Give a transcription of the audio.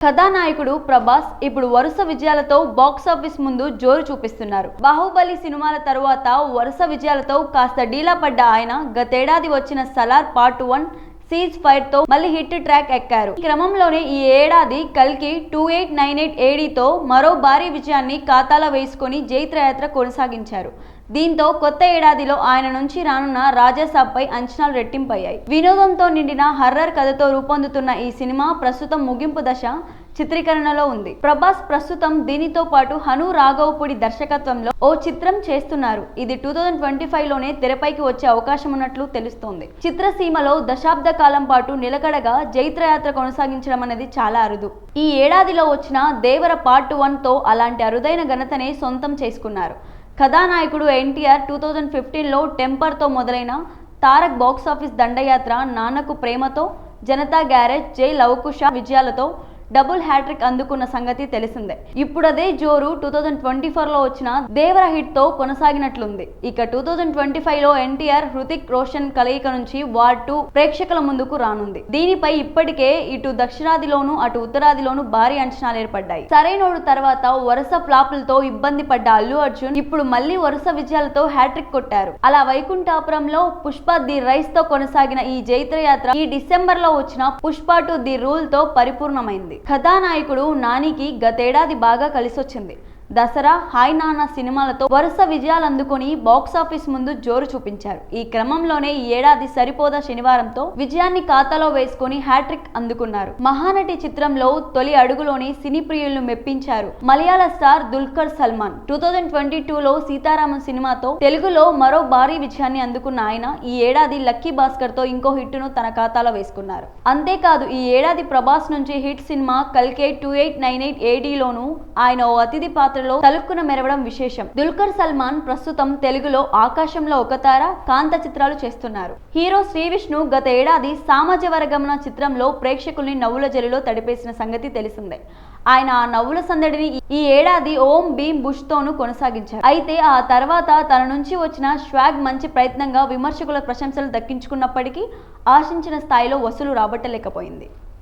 కథానాయకుడు ప్రభాస్ ఇప్పుడు వరుస విజయాలతో బాక్సాఫీస్ ముందు జోరు చూపిస్తున్నారు. బాహుబలి సినిమాల తరువాత వరుస విజయాలతో కాస్త డీలా పడ్డ ఆయన గతేడాది వచ్చిన సలార్ పార్ట్ వన్ సీజ్ ఫైర్తో మళ్ళీ హిట్ ట్రాక్ ఎక్కారు. ఈ క్రమంలోనే ఈ ఏడాది కల్కి టూ ఎయిట్ నైన్ ఎయిట్ ఏడీతో మరో భారీ విజయాన్ని ఖాతాలో వేసుకొని జైత్రయాత్ర కొనసాగించారు. దీంతో కొత్త ఏడాదిలో ఆయన నుంచి రానున్న రాజాసాబ్పై అంచనాలు రెట్టింపయ్యాయి. వినోదంతో నిండిన హర్రర్ కథతో రూపొందుతున్న ఈ సినిమా ప్రస్తుతం ముగింపు దశ. చిత్రీకరణలో ఉంది. ప్రభాస్ ప్రస్తుతం దీనితో పాటు హను రాఘవపూడి దర్శకత్వంలో ఓ చిత్రం చేస్తున్నారు. ఇది టూ థౌజండ్ ట్వంటీ ఫైవ్లోనే తెరపైకి వచ్చే అవకాశం ఉన్నట్లు తెలుస్తోంది. చిత్రసీమలో దశాబ్ద కాలం పాటు నిలకడగా జైత్రయాత్ర కొనసాగించడం అనేది చాలా అరుదు. ఈ ఏడాదిలో వచ్చిన దేవర పార్ట్ వన్తో అలాంటి అరుదైన ఘనతనే సొంతం చేసుకున్నారు. కథానాయకుడు ఎన్టీఆర్ టూ థౌజండ్ ఫిఫ్టీన్లో టెంపర్తో మొదలైన తారక్ బాక్సాఫీస్ దండయాత్ర నాన్నకు ప్రేమతో జనతా గ్యారేజ్ జై లవకుశ విజయాలతో డబుల్ హ్యాట్రిక్ అందుకున్న సంగతి తెలిసిందే. ఇప్పుడు అదే జోరు టూ థౌజండ్ ట్వంటీ ఫోర్లో వచ్చిన దేవర హిట్తో కొనసాగినట్లుంది. ఇక టూ థౌజండ్ ట్వంటీ ఫైవ్లో ఎన్టీఆర్ హృతిక్ రోషన్ కలయిక నుంచి వార్ టూ ప్రేక్షకుల ముందుకు రానుంది. దీనిపై ఇప్పటికే ఇటు దక్షిణాదిలోను అటు ఉత్తరాదిలోను భారీ అంచనాలు ఏర్పడ్డాయి. సరైనోడు తర్వాత వరుస ఫ్లాపులతో ఇబ్బంది పడ్డ అల్లు అర్జున్ ఇప్పుడు మళ్ళీ వరుస విజయాలతో హ్యాట్రిక్ కొట్టారు. అలా వైకుంఠాపురంలో పుష్ప ది రైస్తో కొనసాగిన ఈ జైత్రయాత్ర ఈ డిసెంబర్లో వచ్చిన పుష్ప టు ది రూల్తో పరిపూర్ణమైంది. కథానాయకుడు నానికి గతేడాది బాగా కలిసొచ్చింది. దసరా హాయ్ నానా సినిమాలతో వరుస విజయాలు అందుకొని బాక్సాఫీస్ ముందు జోరు చూపించారు. ఈ క్రమంలోనే ఈ ఏడాది సరిపోదా శనివారంతో విజయాన్ని ఖాతాలో వేసుకొని హ్యాట్రిక్ అందుకున్నారు. మహానటి చిత్రంలో తొలి అడుగులోని సినీ ప్రియులను మెప్పించారు మలయాళ star Dulquer Salmaan. Two thousand twenty టూలో సీతారామన్ సినిమాతో తెలుగులో మరో భారీ విజయాన్ని అందుకున్న ఆయన ఈ ఏడాది లక్కీ భాస్కర్తో ఇంకో హిట్టును తన ఖాతాలో వేసుకున్నారు. అంతేకాదు ఈ ఏడాది ప్రభాస్ నుంచి హిట్ సినిమా కల్కే టూ ఎయిట్ నైన్ ఎయిట్ ఏడీలోను ఆయన ఓ అతిథి పాత్ర పాత్రలో తలుక్కున మెరవడం విశేషం. దుల్కర్ సల్మాన్ ప్రస్తుతం తెలుగులో ఆకాశంలో ఒక తార కాంత చిత్రాలు చేస్తున్నారు. హీరో శ్రీ విష్ణు గత ఏడాది సామాజ వర్గమన చిత్రంలో ప్రేక్షకుల్ని నవ్వుల జలిలో తడిపేసిన సంగతి తెలిసిందే. ఆయన ఆ నవ్వుల సందడిని ఈ ఏడాది ఓం భీమ్ బుష్ తోను కొనసాగించారు. అయితే ఆ తర్వాత తన నుంచి వచ్చిన స్వాగ్ మంచి ప్రయత్నంగా విమర్శకుల ప్రశంసలు దక్కించుకున్నప్పటికీ ఆశించిన స్థాయిలో వసూలు రాబట్టలేకపోయింది.